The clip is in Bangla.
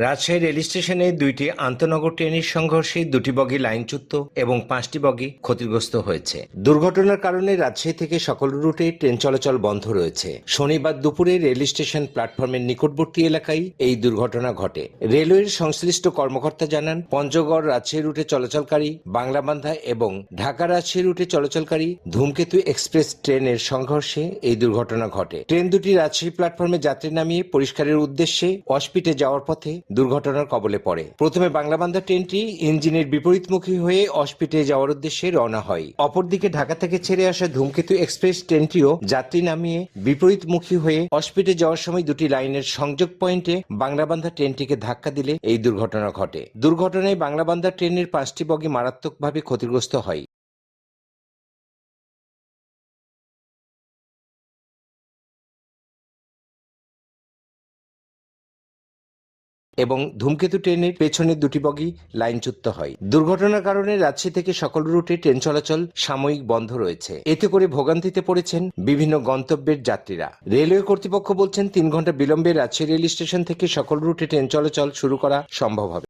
রাজশাহী রেল স্টেশনে দুইটি আন্তনগর ট্রেনের সংঘর্ষে দুটি বগি লাইনচ্যুত এবং পাঁচটি বগি ক্ষতিগ্রস্ত হয়েছে। দুর্ঘটনার কারণে রাজশাহী থেকে সকল রুটে ট্রেন চলাচল বন্ধ রয়েছে। শনিবার দুপুরে রেল স্টেশন প্ল্যাটফর্মের নিকটবর্তী এলাকায় এই দুর্ঘটনা ঘটে। রেলওয়ের সংশ্লিষ্ট কর্মকর্তা জানান, পঞ্চগড় রাজশাহী রুটে চলাচলকারী, বাংলাবান্ধা এবং ঢাকা রাজশাহী রুটে চলাচলকারী ধূমকেতু এক্সপ্রেস ট্রেনের সংঘর্ষে এই দুর্ঘটনা ঘটে। ট্রেন দুটি রাজশাহী প্ল্যাটফর্মে যাত্রী নামিয়ে পরিষ্কারের উদ্দেশ্যে অসপিটে যাওয়ার পথে দুর্ঘটনার কবলে পড়ে। প্রথমে বাংলাবান্ধা ট্রেনটি ইঞ্জিনের বিপরীতমুখী হয়ে অসপিটে যাওয়ার উদ্দেশ্যে রওনা হয়। অপরদিকে ঢাকা থেকে ছেড়ে আসা ধূমকেতু এক্সপ্রেস ট্রেনটিও যাত্রী নামিয়ে বিপরীতমুখী হয়ে অসপিটে যাওয়ার সময় দুটি লাইনের সংযোগ পয়েন্টে বাংলাবান্ধা ট্রেনটিকে ধাক্কা দিলে এই দুর্ঘটনা ঘটে। দুর্ঘটনায় বাংলাবান্ধা ট্রেনের পাঁচটি বগি মারাত্মকভাবে ক্ষতিগ্রস্ত হয়। এবং ধূমকেতু ট্রেনের পেছনের দুটি বগি লাইনচ্যুত হয়। দুর্ঘটনার কারণে রাজশাহী থেকে সকল রুটে ট্রেন চলাচল সাময়িক বন্ধ রয়েছে। এতে করে ভোগান্তিতে পড়েছেন বিভিন্ন গন্তব্যের যাত্রীরা। রেলওয়ে কর্তৃপক্ষ বলছেন, তিন ঘণ্টা বিলম্বে রাজশাহী রেল স্টেশন থেকে সকল রুটে ট্রেন চলাচল শুরু করা সম্ভব হবে।